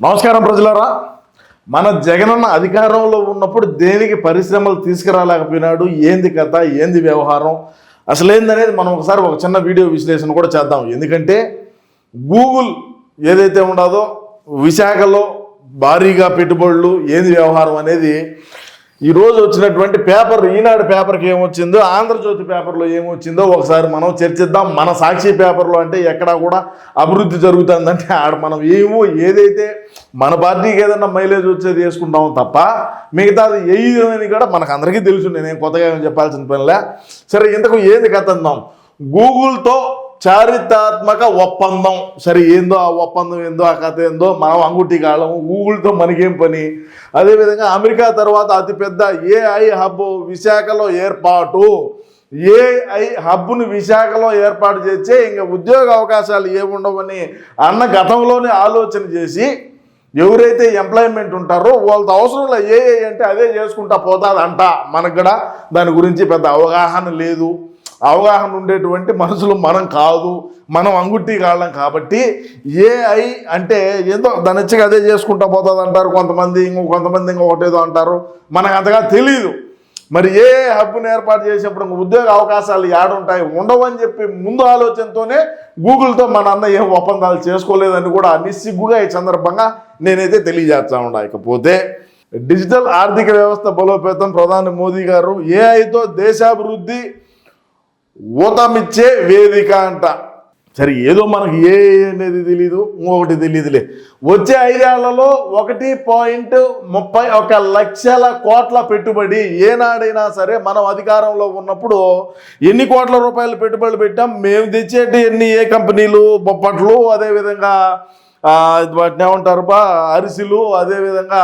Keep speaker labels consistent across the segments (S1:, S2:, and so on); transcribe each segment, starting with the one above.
S1: నమస్కారం ప్రజలారా. మన జగనన్న అధికారంలో ఉన్నప్పుడు దేనికి పరిశ్రమలు తీసుకురాలేకపోయినాడు? ఏంది కథ? ఏంది వ్యవహారం? అసలు ఏందనేది మనం ఒకసారి ఒక చిన్న వీడియో విశ్లేషణ కూడా చేద్దాం. ఎందుకంటే గూగుల్ ఏదైతే ఉండదో విశాఖలో భారీగా పెట్టుబడులు ఏంది వ్యవహారం అనేది ఈ రోజు వచ్చినటువంటి పేపర్ ఈనాడు పేపర్కి ఏమొచ్చిందో ఆంధ్రజ్యోతి పేపర్లో ఏమొచ్చిందో ఒకసారి మనం చర్చిద్దాం. మన సాక్షి పేపర్లో అంటే ఎక్కడా కూడా అభివృద్ధి జరుగుతుందంటే ఆడ మనం ఏమో ఏదైతే మన పార్టీకి ఏదన్నా మైలేజ్ వచ్చేది వేసుకుంటాం తప్ప మిగతాది ఏదని కూడా మనకు అందరికీ తెలుసు. నేనేం కొత్తగా ఏం చెప్పాల్సిన పనిలే సరే ఇంతకు ఏది కథ అందాం? గూగుల్తో చారిత్రాత్మక ఒప్పందం. సరే ఏందో ఆ ఒప్పందం ఏందో ఆ కథ ఏందో మనం అంగుటి కాలం గూగుల్తో మనకేం పని? అదేవిధంగా అమెరికా తర్వాత అతిపెద్ద ఏఐ హబ్ విశాఖలో ఏర్పాటు. ఏఐ హబ్ను విశాఖలో ఏర్పాటు చేస్తే ఇంకా ఉద్యోగ అవకాశాలు ఏముండవని అన్న గతంలోనే ఆలోచన చేసి ఎవరైతే ఎంప్లాయ్మెంట్ ఉంటారో వాళ్ళతో అవసరంలో ఏఏ ఏఐ అంటే అదే చేసుకుంటా పోతాదంట. మనకు కూడా దాని గురించి పెద్ద అవగాహన లేదు. అవగాహన ఉండేటువంటి మనుషులు మనం కాదు మనం అంగుట్టి కాళ్ళం కాబట్టి ఏఐ అంటే ఏదో దాని అదే చేసుకుంటా పోతుంది అంటారు కొంతమంది ఇంకో కొంతమంది ఇంకొకటేదో అంటారు. మనకు అంతగా తెలియదు మరి ఏ హబ్ను ఏర్పాటు చేసేప్పుడు ఉద్యోగ అవకాశాలు ఏడుంటాయి ఉండవని చెప్పి ముందు ఆలోచనతోనే గూగుల్తో మన అన్న ఏం ఒప్పందాలు చేసుకోలేదని కూడా నిస్సిగ్గుగా ఈ సందర్భంగా నేనైతే తెలియజేస్తా ఉండా ఇకపోతే డిజిటల్ ఆర్థిక వ్యవస్థ బలోపేతం ప్రధాని మోదీ గారు ఏఐతో దేశాభివృద్ధి ఊతమిచ్చే వేదిక అంట. సరే ఏదో మనకు ఏ అనేది తెలీదు ఇంకొకటి తెలియదులే వచ్చే ఐదేళ్ళలో ఒకటి పాయింట్ ముప్పై ఒక లక్షల కోట్ల పెట్టుబడి ఏనాడైనా సరే మనం అధికారంలో ఉన్నప్పుడు ఎన్ని కోట్ల రూపాయలు పెట్టుబడులు పెట్టాం? మేము తెచ్చేటి ఎన్ని ఏ కంపెనీలు? బొప్పట్లు అదేవిధంగా వాటిని ఏమంటారు బా అరిసెలు అదేవిధంగా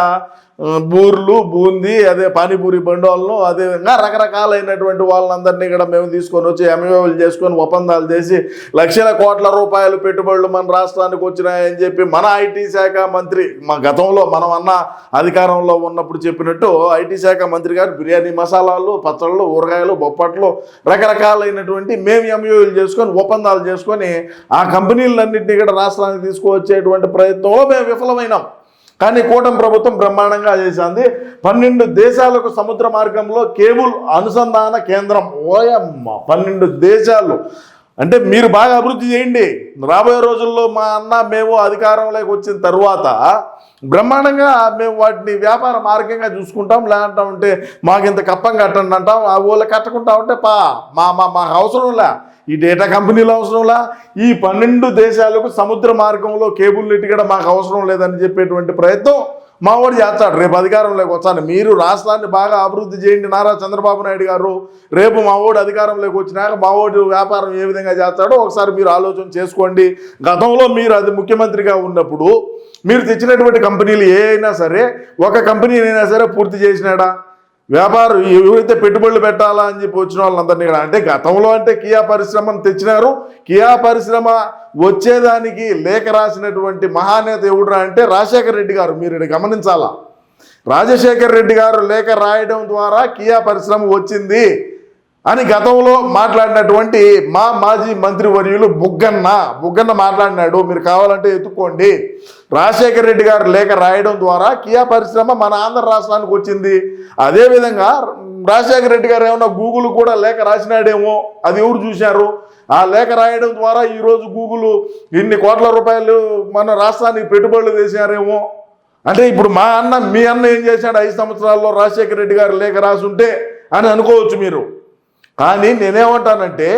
S1: బూర్లు బూందీ అదే పానీపూరి బండోళ్ళను అదేవిధంగా రకరకాలైనటువంటి వాళ్ళందరినీ కూడా మేము తీసుకొని వచ్చి ఎంఏఓలు చేసుకొని ఒప్పందాలు చేసి లక్షల కోట్ల రూపాయలు పెట్టుబడులు మన రాష్ట్రానికి వచ్చినాయని చెప్పి మన ఐటీ శాఖ మంత్రి మా గతంలో మనం అన్న అధికారంలో ఉన్నప్పుడు చెప్పినట్టు ఐటీ శాఖ మంత్రి గారు బిర్యానీ మసాలాలు పచ్చళ్ళు ఊరగాయలు బొప్పట్లు రకరకాలైనటువంటి మేము ఎంఏఓలు చేసుకొని ఒప్పందాలు చేసుకొని ఆ కంపెనీలన్నింటినీ కూడా రాష్ట్రానికి తీసుకువచ్చేటువంటి ప్రయత్నంలో మేము విఫలమైనాం. కానీ కూటమి ప్రభుత్వం బ్రహ్మాండంగా చేసింది పన్నెండు దేశాలకు సముద్ర మార్గంలో కేబుల్ అనుసంధాన కేంద్రం. ఓయమ్మ పన్నెండు దేశాలు. అంటే మీరు బాగా అభివృద్ధి చేయండి. రాబోయే రోజుల్లో మా అన్న మేము అధికారంలోకి వచ్చిన తర్వాత బ్రహ్మాండంగా మేము వాటిని వ్యాపార మార్గంగా చూసుకుంటాం. లేదంటా ఉంటే మాకు ఇంత కప్పం కట్టండి అంటాం. ఆ ఊళ్ళో కట్టకుండా ఉంటే పా మా మా మాకు అవసరంలే ఈ డేటా కంపెనీలు అవసరంలా? ఈ పన్నెండు దేశాలకు సముద్ర మార్గంలో కేబుల్ నెట్ కూడా మాకు అవసరం లేదని చెప్పేటువంటి ప్రయత్నం మా వాడు చేస్తాడు. రేపు అధికారంలోకి వచ్చాను మీరు రాష్ట్రాన్ని బాగా అభివృద్ధి చేయండి నారా చంద్రబాబు నాయుడు గారు. రేపు మా వాడు అధికారంలోకి వచ్చినాక మా వాడు వ్యాపారం ఏ విధంగా చేస్తాడో ఒకసారి మీరు ఆలోచన చేసుకోండి. గతంలో మీరు అది ముఖ్యమంత్రిగా ఉన్నప్పుడు మీరు తెచ్చినటువంటి కంపెనీలు ఏ అయినా సరే ఒక కంపెనీ అయినా సరే పూర్తి చేసినాడా? వ్యాపారం ఎవరైతే పెట్టుబడులు పెట్టాలా అని చెప్పి వచ్చిన వాళ్ళందరినీ కూడా అంటే గతంలో అంటే కియా పరిశ్రమను తెచ్చినారు. కియా పరిశ్రమ వచ్చేదానికి లేఖ రాసినటువంటి మహానేత ఎవడురా అంటే రాజశేఖర రెడ్డి గారు. మీరు గమనించాలా? రాజశేఖర రెడ్డి గారు లేఖ రాయడం ద్వారా కియా పరిశ్రమ వచ్చింది. అని గతంలో మాట్లాడినటువంటి మా మాజీ మంత్రివర్యులు బుగ్గన్న బుగ్గన్న మాట్లాడినాడు. మీరు కావాలంటే ఎత్తుక్కోండి రాజశేఖర రెడ్డి గారు లేఖ రాయడం ద్వారా కియా పరిశ్రమ మన ఆంధ్ర రాష్ట్రానికి వచ్చింది. అదేవిధంగా రాజశేఖర రెడ్డి గారు ఏమన్నా గూగుల్ కూడా లేఖ రాసినాడేమో అది ఎవరు చూశారు? ఆ లేఖ రాయడం ద్వారా ఈరోజు గూగుల్ ఇన్ని కోట్ల రూపాయలు మన రాష్ట్రానికి పెట్టుబడులు వేశారేమో అంటే ఇప్పుడు మా అన్న మీ అన్న ఏం చేశాడు? ఐదు సంవత్సరాల్లో రాజశేఖర రెడ్డి గారు లేఖ రాసుంటే అని అనుకోవచ్చు మీరు. కానీ నేనేమంటానంటే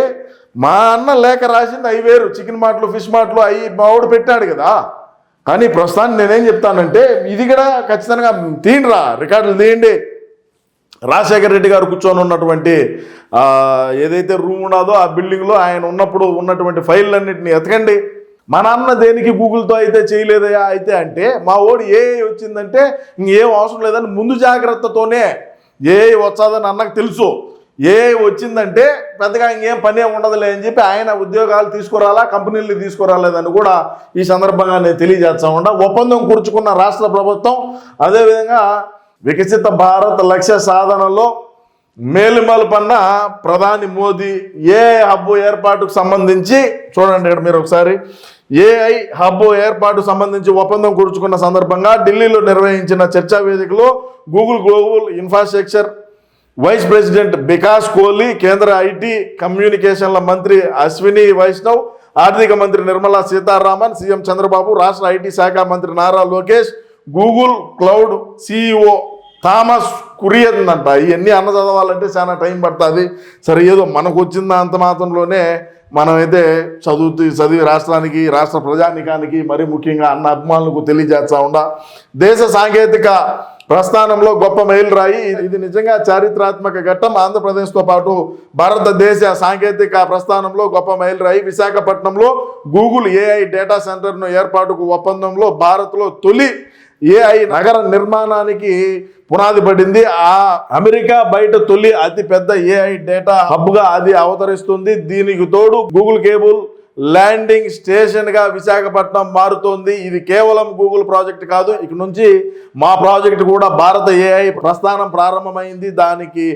S1: మా అన్న లేఖ రాసింది అవి వేరు. చికెన్ మాటలు ఫిష్ మాటలు అవి మావాడు పెట్టాడు కదా. కానీ ప్రస్తుతానికి నేనేం చెప్తానంటే ఇది కూడా ఖచ్చితంగా తీయండిరా రికార్డులు తీయండి. రాజశేఖర రెడ్డి గారు కూర్చొని ఉన్నటువంటి ఏదైతే రూమ్ ఉన్నదో ఆ బిల్డింగ్లో ఆయన ఉన్నప్పుడు ఉన్నటువంటి ఫైళ్ళన్నింటినీ ఎతకండి. మా నాన్న దేనికి గూగుల్తో అయితే చేయలేదయా అయితే అంటే మా ఓడి ఏ వచ్చిందంటే ఇంకేం అవసరం లేదని ముందు జాగ్రత్తతోనే ఏ వచ్చాదని అన్నకు తెలుసు. ఏ వచ్చిందంటే పెద్దగా ఇంకేం పని ఉండదులే అని చెప్పి ఆయన ఉద్యోగాలు తీసుకురాలా కంపెనీలు తీసుకురాలేదని కూడా ఈ సందర్భంగా నేను తెలియజేస్తా ఉండ ఒప్పందం కూర్చుకున్న రాష్ట్ర ప్రభుత్వం అదేవిధంగా వికసిత భారత్ లక్ష్య సాధనలో మేలుమలుపన్న ప్రధాని మోదీ ఏ హబ్బు ఏర్పాటుకు సంబంధించి చూడండి ఇక్కడ మీరు ఒకసారి. ఏఐ హబ్ ఏర్పాటు సంబంధించి ఒప్పందం కూర్చుకున్న సందర్భంగా ఢిల్లీలో నిర్వహించిన చర్చా వేదికలో Google global infrastructure vice president Bikash Koley కేంద్ర ఐటీ కమ్యూనికేషన్ల మంత్రి అశ్విని వైష్ణవ్ ఆర్థిక మంత్రి నిర్మలా సీతారామన్ సీఎం చంద్రబాబు రాష్ట్ర ఐటీ శాఖ మంత్రి Nara Lokesh Google cloud CEO Thomas Kurian అంట ఇవన్నీ అన్న చదవాలంటే చాలా టైం పడుతుంది. సరే ఏదో మనకు వచ్చింది అంత మాత్రంలోనే మనమైతే చదువుతూ చదివి రాష్ట్రానికి రాష్ట్ర ప్రజానికానికి మరీ ముఖ్యంగా అన్న అభిమానులకు తెలియజేస్తా ఉండా. దేశ సాంకేతిక ప్రస్థానంలో గొప్ప మేలురాయి. ఇది- ఇది నిజంగా చారిత్రాత్మక ఘట్టం. ఆంధ్రప్రదేశ్తో పాటు భారతదేశ సాంకేతిక ప్రస్థానంలో గొప్ప మేలురాయి. విశాఖపట్నంలో గూగుల్ ఏఐ డేటా సెంటర్ను ఏర్పాటుకు ఒప్పందంలో భారత్లో తొలి ఏఐ నగర నిర్మాణానికి పునాది పడింది. ఆ అమెరికా బయట తొలి అతి పెద్ద ఏఐ డేటా హబ్గా అది అవతరిస్తుంది. దీనికి తోడు గూగుల్ కేబుల్ ల్యాండింగ్ స్టేషన్గా విశాఖపట్నం మారుతోంది. ఇది కేవలం గూగుల్ ప్రాజెక్ట్ కాదు. ఇక నుంచి మా ప్రాజెక్ట్ కూడా భారత ఏఐ ప్రస్థానం ప్రారంభమైంది. దానికి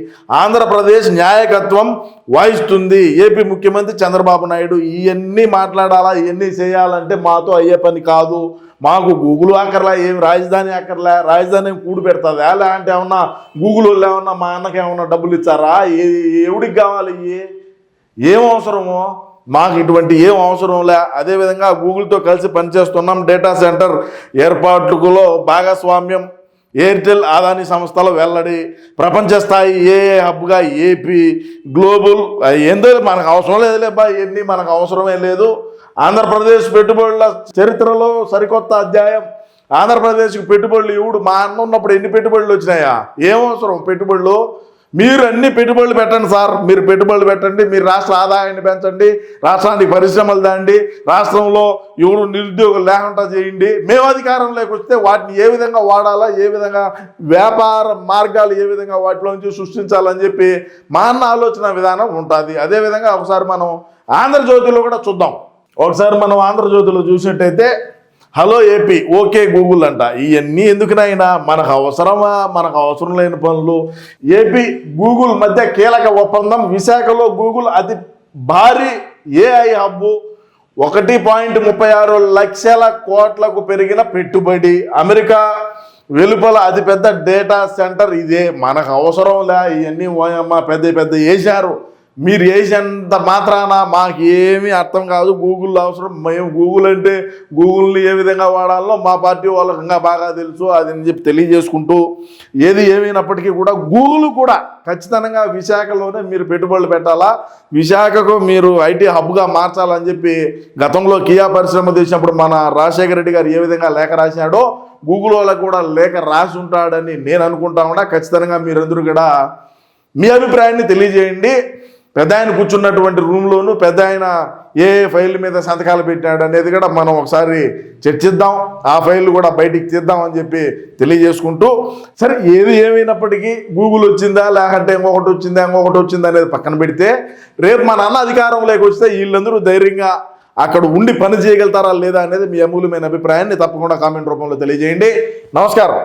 S1: ఆంధ్రప్రదేశ్ న్యాయకత్వం వహిస్తుంది. ఏపీ ముఖ్యమంత్రి చంద్రబాబు నాయుడు ఇవన్నీ మాట్లాడాలా ఇవన్నీ చేయాలంటే మాతో అయ్యే పని కాదు. మాకు గూగుల్ అక్కర్లా ఏం రాజధాని అక్కర్లే రాజధాని ఏం కూడి పెడుతుంది? అలా అంటే ఏమన్నా గూగుల్ వాళ్ళు ఏమన్నా మా అన్నకి ఏమన్నా డబ్బులు ఇచ్చారా? ఏ ఎవడికి కావాలి ఏం అవసరమో? మాకు ఇటువంటి ఏం అవసరం లే. అదేవిధంగా గూగుల్తో కలిసి పనిచేస్తున్నాం. డేటా సెంటర్ ఏర్పాటులో భాగస్వామ్యం ఎయిర్టెల్ ఆదాని సంస్థలో వెల్లడి ప్రపంచ స్థాయి ఏఏ హబ్గా ఏపీ గ్లోబల్ ఏందో మనకు అవసరం లేదులే బా ఇవన్నీ మనకు అవసరమే లేదు. ఆంధ్రప్రదేశ్ పెట్టుబడుల చరిత్రలో సరికొత్త అధ్యాయం. ఆంధ్రప్రదేశ్కి పెట్టుబడులు ఇవుడు మా అన్న ఉన్నప్పుడు ఎన్ని పెట్టుబడులు వచ్చినాయా? ఏం అవసరం? పెట్టుబడులు మీరు అన్ని పెట్టుబడులు పెట్టండి సార్. మీరు పెట్టుబడులు పెట్టండి మీరు రాష్ట్ర ఆదాయాన్ని పెంచండి రాష్ట్రానికి పరిశ్రమలు దాండి రాష్ట్రంలో ఎవరు నిరుద్యోగులు లేకుండా చేయండి. మేము అధికారంలోకి వస్తే వాటిని ఏ విధంగా వాడాలా ఏ విధంగా వ్యాపార మార్గాలు ఏ విధంగా వాటిలో నుంచి సృష్టించాలని చెప్పి మా అన్న ఆలోచన విధానం ఉంటుంది. అదేవిధంగా ఒకసారి మనం ఆంధ్రజ్యోతిలో కూడా చూద్దాం. ఒకసారి మనం ఆంధ్రజ్యోతిలో చూసినట్టయితే హలో ఏపీ ఓకే గూగుల్ అంట. ఇవన్నీ ఎందుకునైనా మనకు అవసరమా? మనకు అవసరం లేని పనులు. ఏపీ గూగుల్ మధ్య కీలక ఒప్పందం విశాఖలో గూగుల్ అతి భారీ ఏఐ హబ్బు. ఒకటి పాయింట్ ముప్పై ఆరు లక్షల కోట్లకు పెరిగిన పెట్టుబడి. అమెరికా వెలుపల అతిపెద్ద డేటా సెంటర్ ఇదే. మనకు అవసరం లే ఇవన్నీ ఓయమ్మ పెద్ద పెద్ద వేశారు మీరు వేసేంత మాత్రాన? మాకు ఏమీ అర్థం కాదు. గూగుల్ అవసరం. మేము గూగుల్ అంటే గూగుల్ని ఏ విధంగా వాడాలో మా పార్టీ వాళ్ళకి ఇంకా బాగా తెలుసు. అది అని చెప్పి తెలియజేసుకుంటూ ఏది ఏమైనప్పటికీ కూడా గూగుల్ కూడా ఖచ్చితంగా విశాఖలోనే మీరు పెట్టుబడులు పెట్టాలా? విశాఖకు మీరు ఐటీ హబ్గా మార్చాలని చెప్పి గతంలో కియా పరిశ్రమ తీసినప్పుడు మన రాజశేఖర రెడ్డి గారు ఏ విధంగా లేఖ రాసినాడో గూగుల్ వాళ్ళకు కూడా లేఖ రాసి ఉంటాడని నేను అనుకుంటా ఉన్నా. ఖచ్చితంగా మీరందరూ కూడా మీ అభిప్రాయాన్ని తెలియజేయండి. పెద్ద ఆయన కూర్చున్నటువంటి రూమ్లోనూ పెద్ద ఆయన ఏ ఫైల్ మీద సంతకాలు పెట్టాడు అనేది కూడా మనం ఒకసారి చర్చిద్దాం. ఆ ఫైల్ కూడా బయటికి తీద్దాం అని చెప్పి తెలియజేసుకుంటూ సరే ఏది ఏమైనప్పటికీ గూగుల్ వచ్చిందా లేకంటే ఇంకొకటి వచ్చిందా ఇంకొకటి వచ్చిందా అనేది పక్కన పెడితే రేపు మా నాన్న అధికారంలోకి వస్తే వీళ్ళందరూ ధైర్యంగా అక్కడ ఉండి పని చేయగలుగుతారా లేదా అనేది మీ అమూల్యమైన అభిప్రాయాన్ని తప్పకుండా కామెంట్ రూపంలో తెలియజేయండి. నమస్కారం.